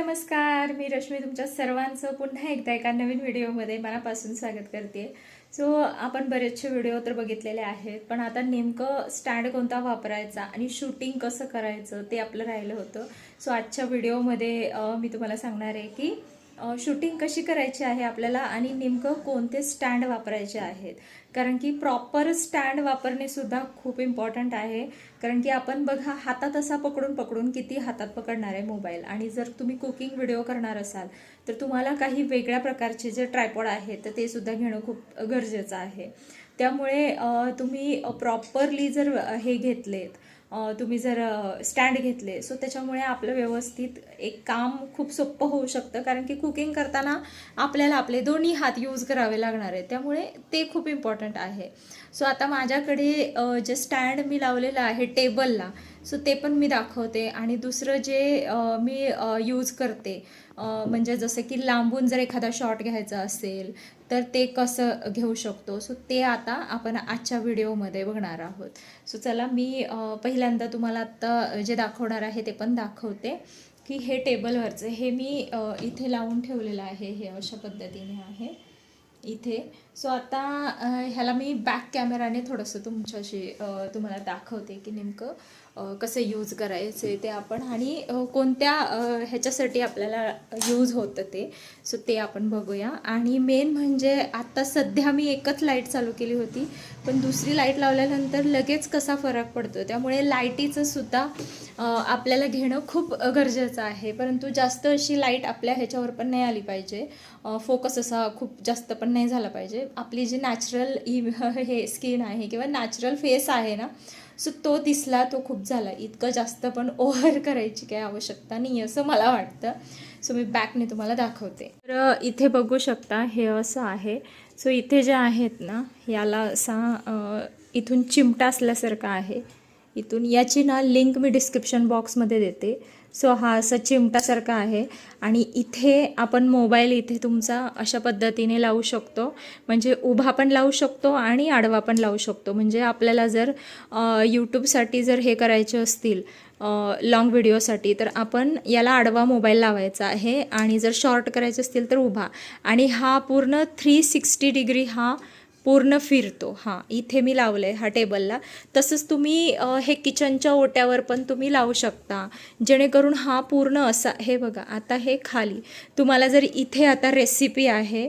नमस्कार मी रश्मी तुमच्या सर्वांचं पुन्हा एकदा एका नवीन व्हिडिओमध्ये मनापासून स्वागत करते. सो आपण बरेचसे व्हिडिओ तर बघितलेले आहेत पण आता नेमकं स्टँड कोणता वापरायचा आणि शूटिंग कसं करायचं ते आपलं राहिलं होतं. सो आजच्या व्हिडिओमध्ये मी तुम्हाला सांगणार आहे की शूटिंग कशी करायची आहे आपल्याला आणि नेमकं कोणते स्टँड वापरायचे आहेत? कारण की प्रॉपर स्टँड वापरणेसुद्धा खूप इम्पॉर्टंट आहे. कारण की आपण बघा हातात असा पकडून पकडून किती हातात पकडणार आहे मोबाईल आणि जर तुम्ही कुकिंग व्हिडिओ करणार असाल तर तुम्हाला काही वेगळ्या प्रकारचे जे ट्रायपॉड आहेत तर ते सुद्धा घेणं खूप गरजेचं आहे. त्यामुळे तुम्ही प्रॉपरली जर हे घेतलेत तुम्ही जर स्टँड घेतले सो त्याच्यामुळे आपलं व्यवस्थित एक काम खूप सोपं होऊ शकतं. कारण की कुकिंग करताना आपल्याला आपले दोन्ही हात यूज करावे लागणार आहे त्यामुळे ते खूप इम्पॉर्टंट आहे. सो आता माझ्याकडे जे स्टँड मी लावलेलं आहे टेबलला सो ते पण मी दाखवते. आणि दुसरं जे मी यूज करते म्हणजे जसं की लांबून जर एखादा शॉट घ्यायचा असेल तर ते कसं घेऊ शकतो? सो ते आता आपण आजच्या व्हिडिओमध्ये बघणार आहोत. सो चला मी पहिल्यांदा तुम्हाला आत्ता जे दाखवणार आहे ते पण दाखवते की हे टेबलवरचं हे मी इथे लावून ठेवलेलं आहे हे अशा पद्धतीने आहे. इथे. सो आता ह्याला मी बॅक कॅमेराने थोडंसं तुमच्याशी तुम्हाला दाखवते की नेमकं कसं यूज करायचे ते आपण आणि कोणत्या ह्याच्यासाठी आपल्याला यूज होतं ते. सो ते आपण बघूया. आणि मेन म्हणजे आत्ता सध्या मी एकच लाइट चालू केली होती पण दुसरी लाइट लावल्यानंतर लगेच कसा फरक पडतो? त्यामुळे लाईटीचं सुद्धा आपल्याला घेणं खूप गरजेचं आहे. परंतु जास्त अशी लाइट आपल्या ह्याच्यावर पण नाही आली पाहिजे. फोकस असा खूप जास्त पण नाही झाला पाहिजे. आपली जी नॅचरल हे स्किन आहे किंवा नॅचरल फेस आहे ना सो तो दिसला तो खूप झाला. इतकं जास्त पण ओव्हर करायची काही आवश्यकता नाही असं मला वाटतं. सो मी बॅकने तुम्हाला दाखवते. तर इथे बघू शकता हे असं आहे. सो इथे जे आहेत ना याला असा इथून चिमटा असल्यासारखा आहे. इथून याची ना लिंक मी डिस्क्रिप्शन बॉक्समध्ये देते. सो हा असा चिमटासारखा आहे. आणि इथे आपण मोबाईल इथे तुमचा अशा पद्धतीने लावू शकतो. म्हणजे उभा पण लावू शकतो आणि आडवा पण लावू शकतो. म्हणजे आपल्याला जर यूट्यूबसाठी जर हे करायचे असतील लाँग व्हिडिओसाठी तर आपण याला आडवा मोबाईल लावायचा आहे. आणि जर शॉर्ट करायचे असतील तर उभा. आणि हा पूर्ण थ्री सिक्स्टी डिग्री हा पूर्ण फिरतो. हां इथे मी लावलं आहे हा टेबलला. तसंच तुम्ही हे किचनच्या ओट्यावर पण तुम्ही लावू शकता. जेणेकरून हा पूर्ण असा हे बघा आता हे खाली. तुम्हाला जर इथे आता रेसिपी आहे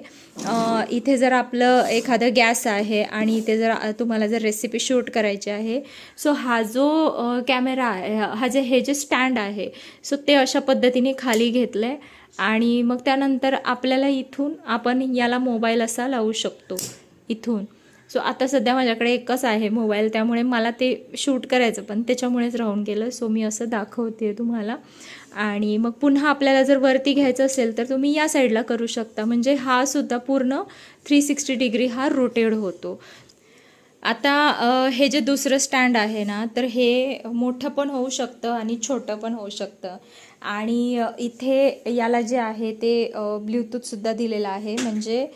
इथे जर आपलं एखादं गॅस आहे आणि इथे जर तुम्हाला जर रेसिपी शूट करायची आहे सो हा जो कॅमेरा आहे हा जे हे जे स्टँड आहे सो ते अशा पद्धतीने खाली घेतलं आहे आणि मग त्यानंतर आपल्याला इथून आपण याला मोबाईल असा लावू शकतो. इथून. सो आता सध्या माझ्याकडे एकच आहे मोबाईल त्यामुळे मला ते शूट करायचं पण त्याच्यामुळेच राहून गेलं. सो मी असं दाखवते तुम्हाला. आणि मग पुन्हा आपल्याला जर वरती घ्यायचं असेल तर तुम्ही या साईडला करू शकता. म्हणजे हा सुद्धा पूर्ण थ्री सिक्स्टी डिग्री हा रोटेड होतो. आता हे जे दुसरं स्टँड आहे ना तर हे मोठं पण होऊ शकतं आणि छोटं पण होऊ शकतं. आणि इथे याला जे आहे ते ब्ल्यूटूथसुद्धा दिलेलं आहे. म्हणजे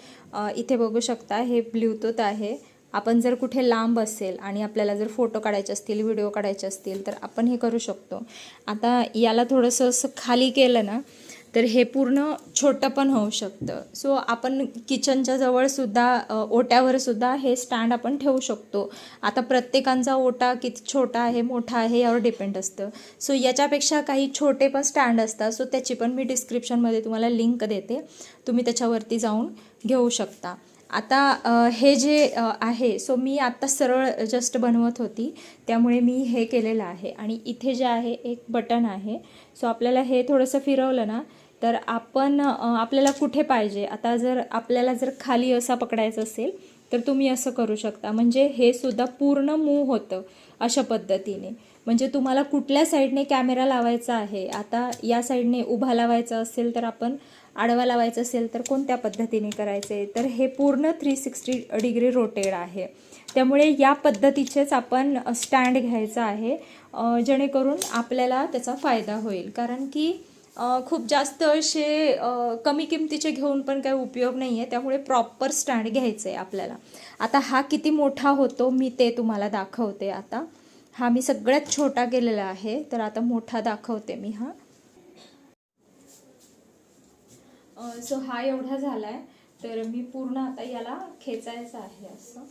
इथे बघू शकता हे ब्ल्यूटूथ आहे. आपण जर कुठे लांब असेल आणि आपल्याला जर फोटो काढायचे असतील व्हिडिओ काढायचे असतील तर आपण हे करू शकतो. आता याला थोडंसं असं खाली केलं ना तर हे पूर्ण छोटं पण होऊ शकतं. सो आपण किचनच्या जवळसुद्धा ओट्यावरसुद्धा ओट्यावर सुद्धा हे स्टँड आपण ठेवू शकतो. आता प्रत्येकांचा ओटा किती छोटा आहे मोठा आहे यावर डिपेंड असतं. सो याच्यापेक्षा काही छोटे पण स्टँड असतात. सो त्याची पण मी डिस्क्रिप्शनमध्ये तुम्हाला लिंक देते. तुम्ही त्याच्यावरती जाऊन घेऊ शकता. आता हे जे आहे सो मी आत्ता सरळ जस्ट बनवत होती. त्यामुळे मी हे केलेलं आहे. आणि इथे जे आहे एक बटन आहे. सो आपल्याला हे थोडंसं फिरवलं ना तर आपण आपल्याला कुठे पाहिजे? आता जर आपल्याला जर खाली असा पकडायचं असेल तर तुम्ही असं करू शकता. म्हणजे हे सुद्धा पूर्ण मूव होतं अशा पद्धतीने. म्हणजे तुम्हाला कुठल्या साईडने कॅमेरा लावायचा आहे? आता या साईडने उभा लावायचा असेल तर आपण आडवा लावायचा असेल तर कोणत्या पद्धतीने करायचे? तर हे पूर्ण थ्री सिक्स्टी डिग्री रोटेड आहे. त्यामुळे या पद्धतीचेच आपण स्टँड घ्यायचा आहे जेणेकरून आपल्याला त्याचा फायदा होईल. कारण की खूप जास्त असे कमी किमतीचे घेऊन पण काही उपयोग नाही आहे त्यामुळे प्रॉपर स्टँड घ्यायचं आहे आपल्याला. आता हा किती मोठा होतो मी ते तुम्हाला दाखवते आता. हा मी सगळ्यात छोटा केलेला आहे तर आता मोठा दाखवते मी हा. सो हा एवढा झाला आहे तर मी पूर्ण आता याला खेचायचं आहे असं.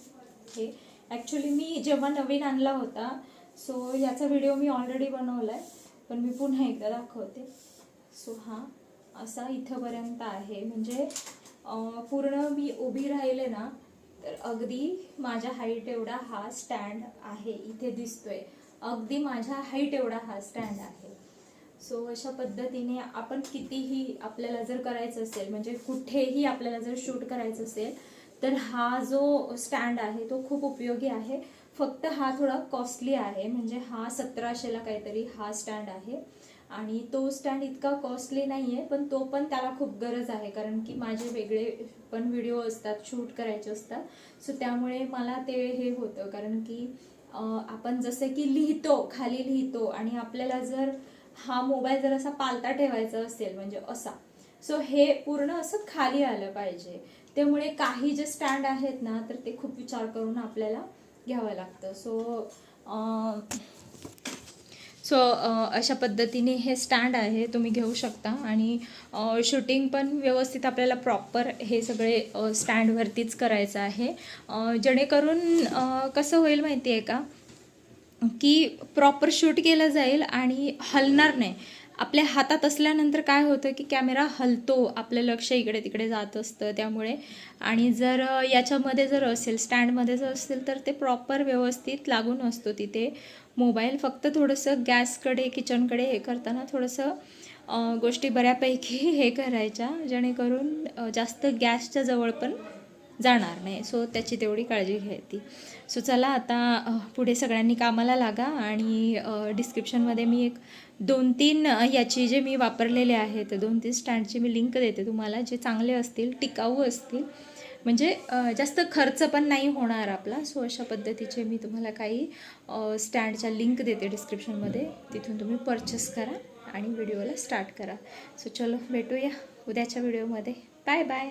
हे ॲक्च्युली मी जेव्हा नवीन आणला होता सो याचा व्हिडिओ मी ऑलरेडी बनवला आहे पण मी पुन्हा एकदा दाखवते. सो हा असा इथंपर्यंत आहे. म्हणजे पूर्ण मी उभी राहिले ना तर अगदी माझ्या हाईट एवढा हा स्टँड आहे इथे दिसतोय. अगदी माझ्या हाईट एवढा हा स्टँड आहे. सो अशा पद्धतीने आपण कितीही आपल्याला जर करायचं असेल म्हणजे कुठेही आपल्याला जर शूट करायचं असेल तर हा जो स्टँड आहे तो खूप उपयोगी आहे. फक्त हा थोडा कॉस्टली आहे म्हणजे हा सतराशेला काहीतरी हा स्टँड आहे. आणि तो स्टँड इतका कॉस्टली नाही आहे पण तो पण त्याला खूप गरज आहे. कारण की माझे वेगळे पण व्हिडिओ असतात शूट करायचे असतात. सो त्यामुळे मला ते हे होतं. कारण की आपण जसं की लिहितो खाली लिहितो आणि आपल्याला जर हा मोबाईल जर असा पालता ठेवायचा असेल म्हणजे असा. सो हे पूर्ण असं खाली आलं पाहिजे. त्यामुळे काही जे स्टँड आहेत ना तर ते खूप विचार करून आपल्याला घ्यावं लागतं. सो सो अशा पद्धतीने हे स्टँड आहे तुम्ही घेऊ शकता. आणि शूटिंग पण व्यवस्थित आपल्याला प्रॉपर हे सगळे स्टँडवरतीच करायचं आहे. जेणेकरून कसं होईल माहिती आहे का? की प्रॉपर शूट केलं जाईल आणि हलणार नाही. आपल्या हातात असल्यानंतर काय होतं की कॅमेरा हलतो आपलं लक्ष इकडे तिकडे जात असतं त्यामुळे. आणि जर याच्यामध्ये जर असेल स्टँडमध्ये जर असेल तर ते प्रॉपर व्यवस्थित लागून असतो तिथे. मोबाईल फक्त थोडंसं गॅसकडे किचनकडे हे करताना थोडंसं गोष्टी बऱ्यापैकी हे करायच्या जेणेकरून जास्त गॅसच्या जवळ पण जाणार नाही. सो त्याची तेवढी काळजी घ्यायची. सो चला आता पुढे सगळ्यांनी कामाला लागा आणि डिस्क्रिप्शनमध्ये मी एक दोन तीन याची जे मी वापरलेले आहेत दोन तीन स्टँडची मी लिंक देते तुम्हाला जे चांगले असतील टिकाऊ असतील. म्हणजे जास्त खर्च पण नाही होणार आपला. सो अशा पद्धतीचे मी तुम्हाला काही स्टँडच्या लिंक देते डिस्क्रिप्शनमध्ये तिथून तुम्ही परचेस करा आणि व्हिडिओला स्टार्ट करा. सो चलो भेटूया उद्याच्या व्हिडिओमध्ये बाय बाय